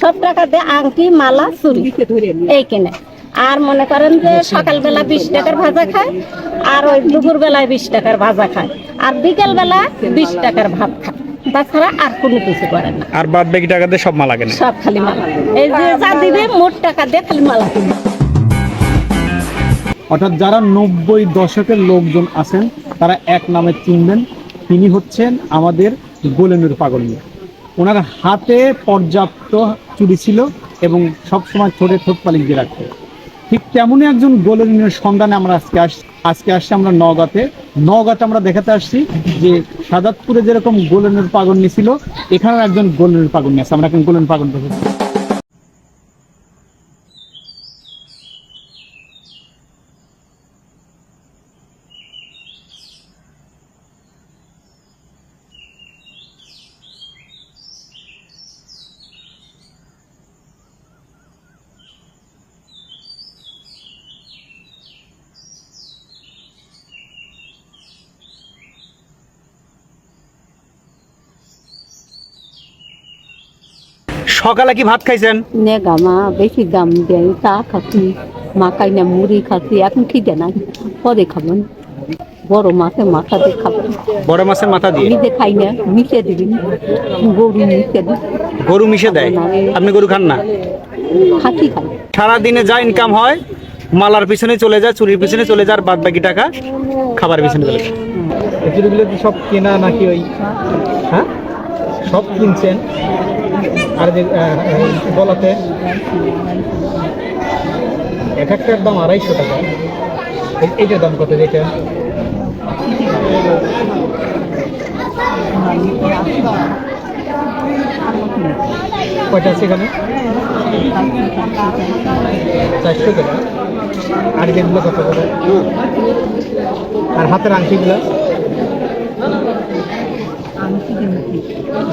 সব টাকা দিয়ে আংটি মালা চুরি এই কিনে। আর মনে করেন যে সকালবেলা বিশ টাকার ভাজা খায় আর ওই দুপুর বেলায় বিশ টাকার ভাজা খায় আর বিকেল বেলা বিশ টাকার ভাত খায়। তাছাড়া আর কোনো কিছু করে না। আর বাদ বাকি টাকা দিয়ে সব মালা কেনে। সব খালি মালা। এই যে যা দিবে মোট টাকা দিয়ে খালি মালা কিনে। অর্থাৎ যারা নব্বই দশকের লোকজন আছেন তারা এক নামে চিনবেন তিনি হচ্ছেন আমাদের গোলেনুর পাগল মিয়া। ওনার হাতে পর্যাপ্ত চুরি ছিল এবং সবসময় ছোটে ঠোঁট পালিক দিয়ে রাখতো। ঠিক তেমনই একজন গোলের সন্ধানে আমরা আজকে আস, আজকে আসছি আমরা নগাতে নগাতে আমরা দেখাতে আসছি যে সাদাতপুরে যেরকম গোলনের পাগল নিয়েছিল এখানে একজন গোলনের পাগল নিয়েছে আমরা এখন গোলন পাগল দেখেছি সকালে কি ভাত খাইছেন? নেগা মা বেশি দাম দেয় চা খাচ্ছি। মাখাই না মুড়ি খাচ্ছি এখন খিদে না পরে খাবেন বড় মাছে মাথা দিয়ে খাবেন বড় মাছের মাথা দিয়ে? নিজে খাই না মিশে দিবেন গরু মিশে দিন গরু মিশে দেয়? আপনি গরু খান না? খাসি খাই। সারাদিনে যা ইনকাম হয় মালার পিছনে চলে যায় চুরির পিছনে চলে যায় আর বাদ বাকি টাকা খাবার পিছনে চলে যায়। এগুলো কি সব কেনা নাকি ওই? হ্যাঁ? সব কিনছেন? আর যে গলাতে এক একটার দাম আড়াইশো টাকা। এই- এইটার দাম কত যেটা কয়টা আছে চারশো টাকা। আর যেগুলো কত করে? আর হাতের আংটিগুলো?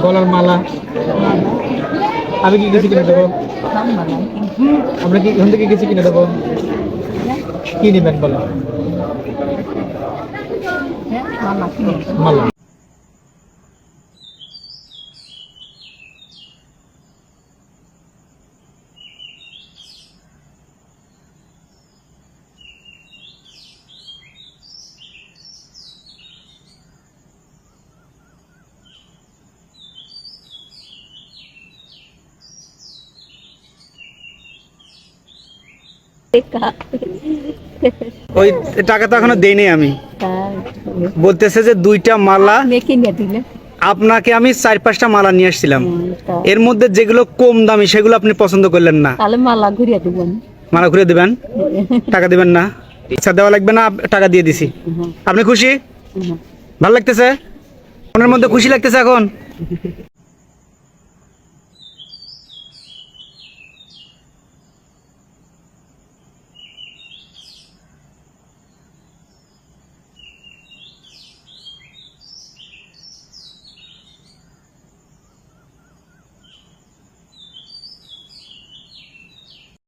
গলার মালা? আমি কি কিছু কিনে দেবো? আমরা কি এখান থেকে কিছু কিনে দেবো? কি নেবেন বলো? মালা। ওই টাকা তো এখনও দেইনি আমি। বলতেছে যে দুইটা মালা আপনাকে আমি চার পাঁচটা মালা নিয়ে আসছিলাম। এর মধ্যে যেগুলো কম দামি সেগুলো আপনি পছন্দ করলেন না। তাহলে মালা ঘুরিয়ে দেবেন মালা ঘুরে দিবেন? টাকা দিবেন না। ইচ্ছা দেওয়া লাগবে না টাকা দিয়ে দিছি। আপনি খুশি? ভালো লাগতেছে? মনের মধ্যে খুশি লাগতেছে এখন?